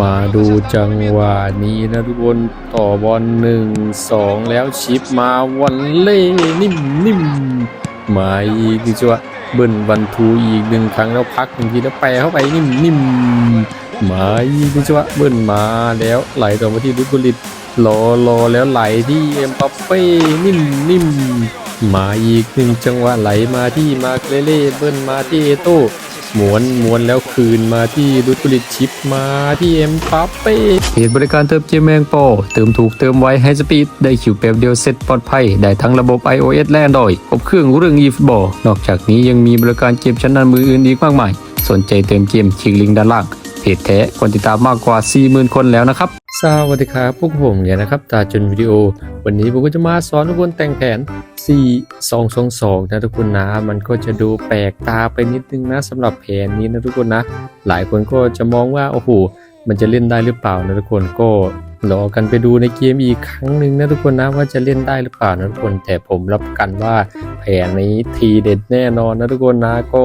มาดูจังหวะนี้นะทุกคนต่อบอลหนึ่งสองแล้วชิปมาวันเล่นิ่มนิ่มมาอีกจังหวะเบิ้ลวันทูอีกหนึ่งครั้งแล้วพักหนึ่งทีแล้วแปรเข้าไปนิ่มนิ่มมาอีกจังหวะเบิ้ลมาแล้วไหลต่อมาที่ลุกุลิตรอรอแล้วไหลที่เอ็มปัปเป้นิ่มนิ่มมาอีกหนึ่งจังหวะไหลมาที่มาเคเลเล่เบิ้ลมาที่เอโต้ ม้วนม้วนแล้วคืนมาที่รุตุลิชิปมาที่เอ็มปัปเป้เพจบริการเติมเกมแมงโปเติมถูกเติมไวให้สปีดได้คิวแป๊บเดียวเสร็จปลอดภัย ได้ทั้งระบบ iOS และ Android ครบเครื่องเรื่อง eFootball นอกจากนี้ยังมีบริการเกมชั้นนำมืออื่นอีกมากมาย สนใจเติมเกมคลิกลิงก์ด้านล่างเพจแท้คนติดตามมากกว่า 40,000 คนแล้วนะครับ สวัสดีครับพวกผมเนี่ยนะครับ ตาจนวิดีโอ วันนี้ผมก็จะมาสอนทุกคนแต่งแผน 4 2 2 2 นะทุกคนนะ มันก็จะดูแปลกตาไปนิดนึงนะสำหรับแผนนี้นะทุกคนนะ หลายคนก็จะมองว่า โอ้โห มันจะเล่นได้หรือเปล่านะทุกคนก็รอกันไปดูในเกมอีกครั้งหนึ่งนะทุกคนนะว่าจะเล่นได้หรือเปล่านะทุกคน แต่ผมรับประกันว่าแผนนี้ทีเด็ดแน่นอนนะทุกคนนะก็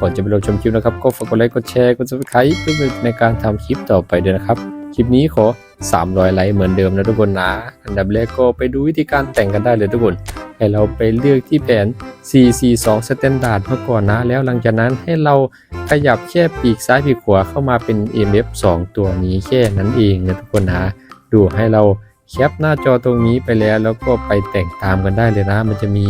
ก่อนจะไปรับชมคลิปนะครับ ก็ฝากกดไลค์กดแชร์กด subscribe เพื่อเป็นในการทำคลิปต่อไปด้วยนะครับคลิปนี้ขอ 300 ไลค์เหมือนเดิมนะทุกคนนะ อันดับแรกก็ไปดูวิธีการแต่งกันได้เลยทุกคนให้เราไปเลือกที่แผน 442 Standard มาก่อนนะ แล้วหลังจากนั้นให้เราขยับแค่ปีกซ้ายปีกขวาเข้ามาเป็น MF 2 ตัวนี้แค่นั้นเองนะทุกคนนะ ดูให้เราแคปหน้าจอตรงนี้ไปแล้วแล้วก็ไปแต่งตามกันได้เลยนะ มันจะมี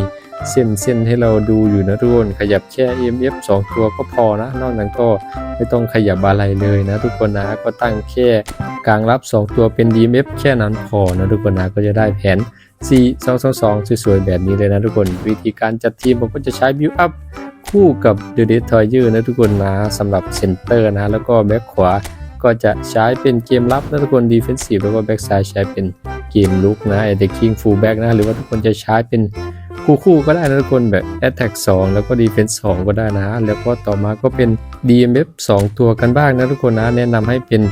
เส้นเส้นให้เราดูอยู่นะทุกคนขยับแค่ MF 2 ตัวก็พอนะ นอกนั้นก็ไม่ต้องขยับอะไรเลยนะ ทุกคนนะก็ตั้งแค่กลางรับ 2 ตัวเป็น DMF แค่นั้นพอนะทุกคนนะก็จะได้แผน4 2 2 2สวยๆแบบนี้เลยนะทุกคนวิธีการจัดทีมผมก็จะใช้ build up คู่กับ The d e t r o y e r นะทุกคนนะสำหรับเซนเตอร์นะแล้วก็แบ็คขวาก็จะใช้เป็นเกมรับนะทุกคน defensive แล้วก็แบ็กซ้ายใช้เป็นเกมลุกนะ attacking full back นะหรือว่าทุกคนจะใช้เป็น คู่คู่ก็ได้นะทุกคนแบบ attack 2 แล้วก็ defense 2 ก็ได้นะ แล้วก็ต่อมาก็เป็น DMF 2 ตัวกันบ้างนะทุกคนนะ แนะนำให้เป็น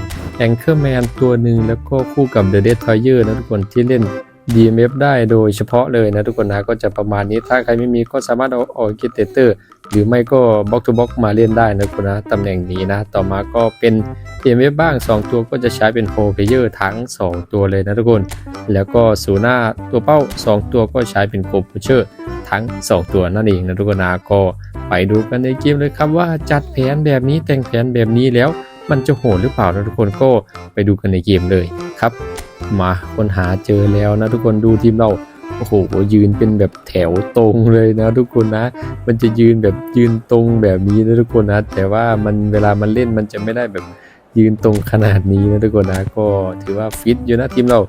Anchorman ตัวหนึ่งแล้วก็คู่กับ The Destroyer นะทุกคนที่เล่น DMF ได้โดยเฉพาะเลยนะทุกคนนะก็จะประมาณนี้ถ้าใครไม่มีก็สามารถเอาออกิเตเตอร์หรือไม่ก็ Box to Box มาเล่นได้นะทุกคนนะตำแหน่งนี้นะ ต่อมาก็เป็น DMF บ้าง 2 ตัวก็จะใช้เป็น Pro Player ทั้ง 2 ตัวเลยนะทุกคน แล้วก็สูหน้าตัวเป้า 2 ตัวก็ใช้เป็น Go Pusher ทั้ง 2 ตัวนั่นเองนะทุกคนนะก็ไปดูกันในเกมเลยครับว่าจัดแผนแบบนี้แต่งแผนแบบนี้แล้ว มันจะโหดหรือเปล่านะทุกคนก็ไปดูกันในเกมเลยครับ มาค้นหาเจอแล้วนะทุกคนดูทีมเราโอ้โหยืนเป็นแบบแถวตรงเลยนะทุกคนนะ มันจะยืนแบบยืนตรงแบบนี้นะทุกคนนะ แต่ว่ามันเวลามันเล่นมันจะไม่ได้แบบยืนตรงขนาดนี้นะทุกคนนะ ก็ถือว่าฟิตอยู่นะทีมเรา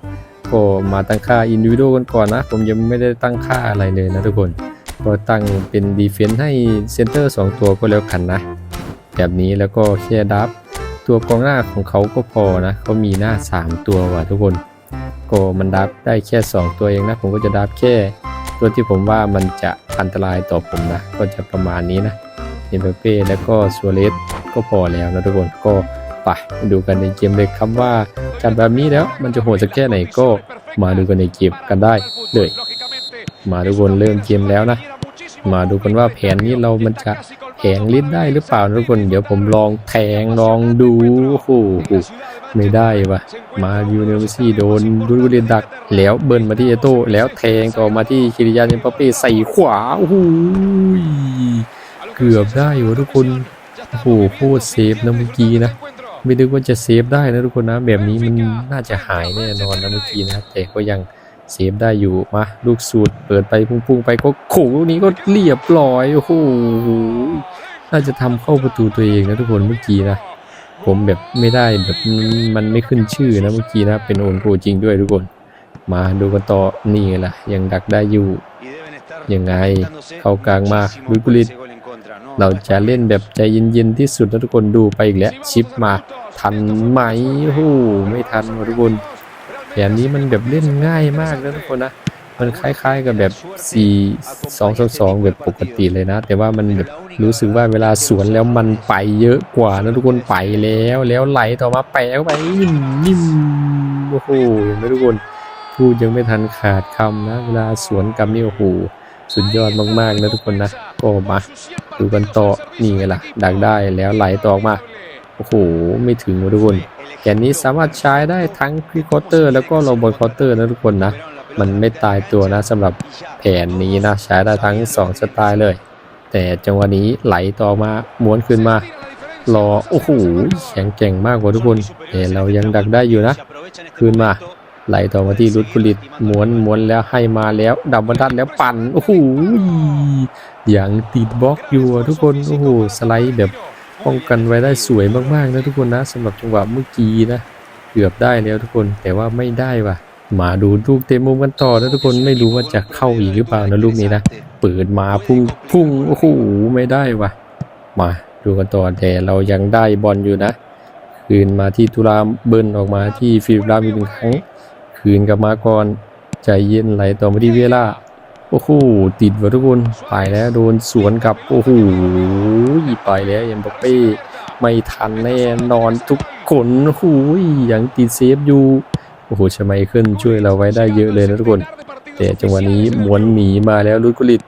ก็มาตั้งค่าอินดิวิโดกันก่อนนะ ผมยังไม่ได้ตั้งค่าอะไรเลยนะทุกคน ก็ตั้งเป็นดีเฟนซ์ให้เซนเตอร์2ตัวก็แล้วกันนะ แบบนี้แล้วก็แค่ดับตัวกองหน้าของเขาก็พอนะเขามีหน้า 3 ตัวว่ะทุกคนก็มันดับได้แค่ 2 ตัวเองนะ ผมก็จะดับแค่ ตัวที่ผมว่ามันจะอันตรายต่อผมนะ ก็จะประมาณนี้นะเอเมเป้แล้วก็ซัวเรสก็พอแล้วนะทุกคนก็ ไปดูกันในเกมเลยครับว่าจัดแบบนี้แล้วมันจะโหดสักแค่ไหนก็มาดูกันในเกมกันได้เลย มาทุกคนเริ่มเกมแล้วนะ มาดูกันว่าแผนนี้เรามันจะแผงลิ้นได้หรือเปล่าทุกคน เดี๋ยวผมลองแทงลองดูโอ้โหไม่ได้วะมายูเนลซี่โดนดูดูเดนดัก แล้วเบิร์นมาที่เอโต้แล้วแทงต่อมาที่คิริยานเอ็มปาเป้ใส่ขวาโอ้โหเกือบได้อยู่ทุกคนโอ้โหโคตรเซฟนะเมื่อกี้นะ ไม่นึกว่าจะเซฟได้นะทุกคนนะ แบบนี้มันน่าจะหายแน่นอนนะเมื่อกี้นะแต่ก็ยังเซฟได้อยู่มาลูกสูตรเปิดไปพุ่งๆไปก็โขงลูกนี้ก็เรียบร้อยโอ้โหน่าจะทำเข้าประตูตัวเองนะทุกคนเมื่อกี้นะผมแบบไม่ได้แบบมันไม่ขึ้นชื่อนะเมื่อกี้นะเป็นโอนโกจริงด้วยทุกคน มาดูกันต่อนี่ไงล่ะยังดักได้อยู่ยังไงเข้ากลางมาลุยกุลิต เราจะเล่นแบบใจเย็นๆที่สุดนะทุกคนดูไปอีกแล้วชิปมาทันไหมโอ้ไม่ทันทุกคนแผนนี้มันแบบเล่นง่ายมากนะทุกคนนะมันคล้าย ๆ กับแบบ4 2 2 2แบบปกติเลยนะ แต่ว่ามันแบบรู้สึกว่าเวลาสวนแล้วมันไปเยอะกว่านะทุกคนไปแล้วแล้วไหลต่อมาแปะเข้าไปนิ่มนิ่มโอ้โหเห็นไหมทุกคนพูดยังไม่ทันขาดคำนะ เวลาสวนกับนี่โอ้โหสุดยอดมากๆนะทุกคนนะก็มา ดูกันต่อนี่ไงล่ะ ดักได้แล้วไหลต่อออกมา โอ้โห ไม่ถึงทุกคนแกนนี้สามารถใช้ได้ทั้งพรีคอเตอร์แล้วก็โรบอทคอเตอร์นะทุกคนนะ มันไม่ตายตัวนะสำหรับแผนนี้นะ ใช้ได้ทั้ง 2 สไตล์เลย แต่จังหวะนี้ไหลต่อมาม้วนขึ้นมารอ โอ้โหแข็งแกร่งมากกว่าทุกคนแต่เรายังดักได้อยู่นะ คืนมา ไหลต่อมาที่รุดกุลิตหมวนม้วนแล้วให้มาแล้วดับบรรทัดแล้วปั่นโอ้โหอย่างติดบล็อกอยู่ทุกคนโอ้โหสไลด์แบบป้องกันไว้ได้สวยมากๆนะทุกคนนะสำหรับจังหวะเมื่อกี้นะเกือบได้แล้วทุกคนแต่ว่าไม่ได้ว่ะมาดูลูกเต็มมุมกันต่อนะทุกคนไม่รู้ว่าจะเข้าอีกหรือเปล่านะลูกนี้นะเปิดมาพุ่งพุ่งโอ้โหไม่ได้ว่ะ มาดูกันต่อแต่เรายังได้บอลอยู่นะ คืนมาที่ตุลามเบิ้ลออกมาที่ฟิลิปลามอีกหนึ่งครั้ง คืนกลับมาก่อนใจเย็นไหลต่อมาที่เวลาโอ้โหติดว่ะทุกคนไปแล้วโดนสวนกลับโอ้โหไปแล้วยังบัปเป้ไม่ทันแน่นอนทุกคนโอ้โหยังติดเซฟอยู่โอ้โหชไมเคิลช่วยเราไว้ได้เยอะเลยนะทุกคน แต่จังหวะนี้หมวนหนีมาแล้วลุดกุลิต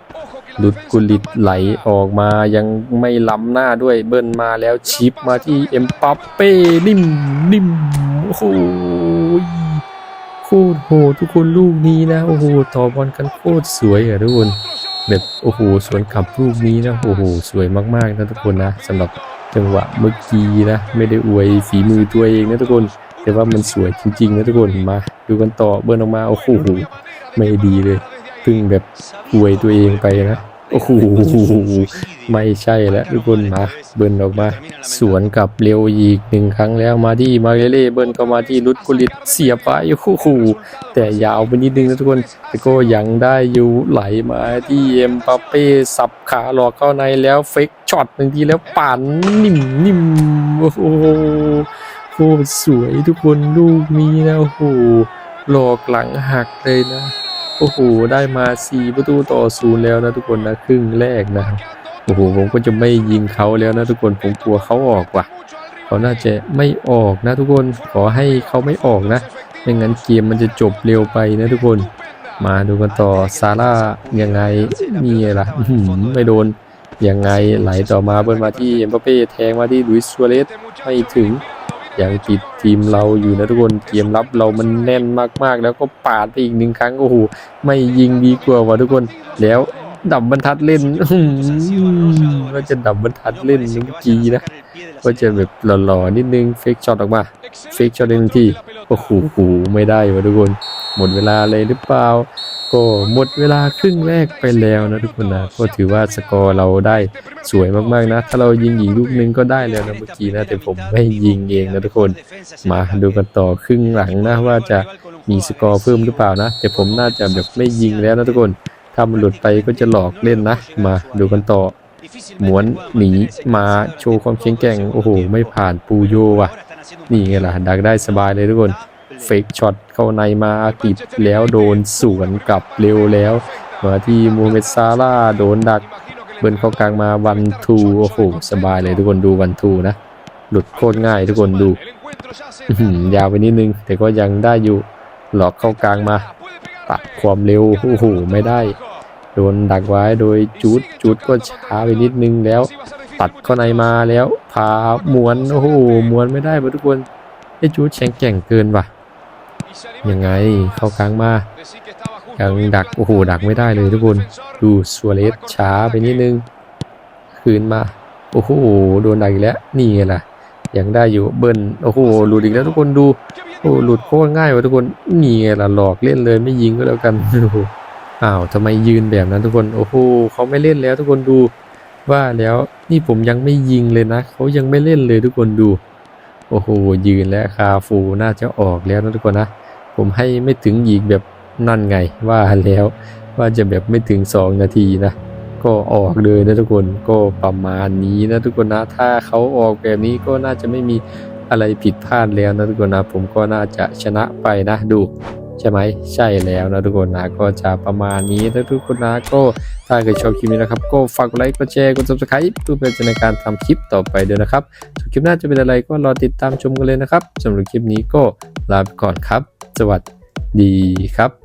ลุดกุลิตไหลออกมายังไม่ล้ำหน้าด้วยเบิ้ลมาแล้วชิปมาที่เอ็มปัปเป้นิ่มนิ่มโอ้โห ตรโหดทุกคนลูกนี้นะโอ้โหต่อบอลกันโคตรสวยอะทุกคนแบบโอ้โหสวนกลับลูกนี้นะโอ้โหสวยมากๆนะทุกคนนะสำหรับจังหวะเมื่อกี้นะไม่ได้อวยฝีมือตัวเองนะทุกคน แต่ว่ามันสวยจริงๆนะทุกคนมาดูกันต่อเบิ้ลออกมาโอ้โหไม่ดีเลยพิ่งแบบอวยตัวเองไปนะ โอ้โหไม่ใช่แล้วทุกคนมา เบิ้ลออกมา สวนกลับเร็วอีกหนึ่งครั้งแล้วมาที่มาเรเล่เบิ้ลก็มาที่ลุดกุลิตเสียบไปโอ้โหแต่ยาวไปนิดนึงนะทุกคนแต่ก็ยังได้อยู่ไหลมาที่เอ็มปัปเป้สับขาหลอกเข้าในแล้วเฟกช็อตหนึ่งทีแล้วปั่นนิ่มนิ่มโอ้โหโคตรสวยทุกคนลูกนี้นะโอ้โหหลอกหลังหักเลยนะ โอ้โห ได้มา4ประตูต่อศูนย์แล้วนะทุกคนนะครึ่งแรกนะโอ้โหผมก็จะไม่ยิงเขาแล้วนะทุกคนผมกลัวเขาออกว่ะเขาน่าจะไม่ออกนะทุกคนขอให้เขาไม่ออกนะไม่งั้นเกมมันจะจบเร็วไปนะทุกคน มาดูกันต่อซาร่ายังไงนี่ล่ะไม่โดนยังไงไหลต่อมาเบิ้ลมาที่เอ็มบัปเป้แทงมาที่ลุยส์ซัวเรสไม่ถึง ยังติดทีมเราอยู่นะทุกคนเกมรับเรามันแน่นมากๆ แล้วก็ปาดไปอีกหนึ่งครั้งโอ้โหไม่ยิงดีกว่าว่ะทุกคนแล้ว ดับบรรทัดเล่นอื้อหือก็จะดับบรรทัดเล่นเมื่อกี้นะก็จะแบบหล่อๆนิดนึงเฟกช็อตออกมาเฟกช็อตหนึ่งทีโอ้โหไม่ได้วะทุกคน หมดเวลาเลยหรือเปล่า ก็หมดเวลาครึ่งแรกไปแล้วนะทุกคนนะก็ถือว่าสกอร์เราได้สวยมากๆนะ ถ้าเรายิงอีกลูกนึงก็ได้แล้วนะเมื่อกี้นะแต่ผมไม่ยิงเองนะทุกคน มาดูกันต่อครึ่งหลังนะว่าจะมีสกอร์เพิ่มหรือเปล่านะ แต่ผมน่าจะแบบไม่ยิงแล้วนะทุกคน ถ้ามันหลุดไปก็จะหลอกเล่นนะ มาดูกันต่อหมวนหนีมาโชว์ความแข็งแกร่งโอ้โห ไม่ผ่านปูโยว่ะ นี่ไงล่ะ ดักได้สบายเลยทุกคน เฟกช็อตเข้าในมาติดแล้วโดนสวนกลับเร็วแล้ว มาที่มูเมซาร่าโดนดัก เบิร์นเข้ากลางมาวันทูโอ้โห สบายเลยทุกคนดูวันทูนะ หลุดโคตรง่ายทุกคนดูยาวไปนิดนึง แต่ก็ยังได้อยู่หลอกเข้ากลางมา ตัดความเร็วโอ้โหไม่ได้ โดนดักไว้โดยจูดจูดก็ช้าไปนิดนึงแล้ว ตัดเข้าในมาแล้วพาหมวนโอ้โหหมวนไม่ได้ทุกคนไอ้จูดแข็งแกร่งเกินว่ะยังไงเข้ากลางมายังดักโอ้โหดักไม่ได้เลยทุกคนดูสัวเลสช้าไปนิดนึง คืนมาโอ้โหโดนดักอีกแล้วนี่ไงล่ะยังได้อยู่เบิ้ลโอ้โหหลุดอีกแล้วทุกคนดู โอ้หลุดโคตรง่ายว่ะทุกคนนี่ไงล่ะหลอกเล่นเลยไม่ยิงก็แล้วกันโอ้โหอ้าวทำไมยืนแบบนั้นทุกคนโอ้โหเขาไม่เล่นแล้วทุกคนดูว่าแล้วนี่ผมยังไม่ยิงเลยนะเขายังไม่เล่นเลยทุกคนดู โอ้โหยืนแล้วคาฟูน่าจะออกแล้วนะทุกคนนะ ผมให้ไม่ถึงอีกแบบนั่นไงว่าแล้วว่าจะแบบไม่ถึง 2 นาทีนะ ก็ออกเลยนะทุกคนก็ประมาณนี้นะทุกคนนะ ถ้าเขาออกแบบนี้ก็น่าจะไม่มี อะไรผิดพลาดแล้วนะทุกคนนะผมก็น่าจะชนะไปนะดูใช่ไหมใช่แล้วนะทุกคนนะก็จะประมาณนี้นะทุกคนนะก็ถ้าเกิดชอบคลิปนี้นะครับ ก็ฝากกดไลค์กดแชร์กด subscribe เพื่อเป็นในการทำคลิปต่อไปด้วยนะครับส่วนคลิปหน้าจะเป็นอะไรก็รอติดตามชมกันเลยนะครับสำหรับคลิปนี้ก็ลาไปก่อนครับ สวัสดีครับ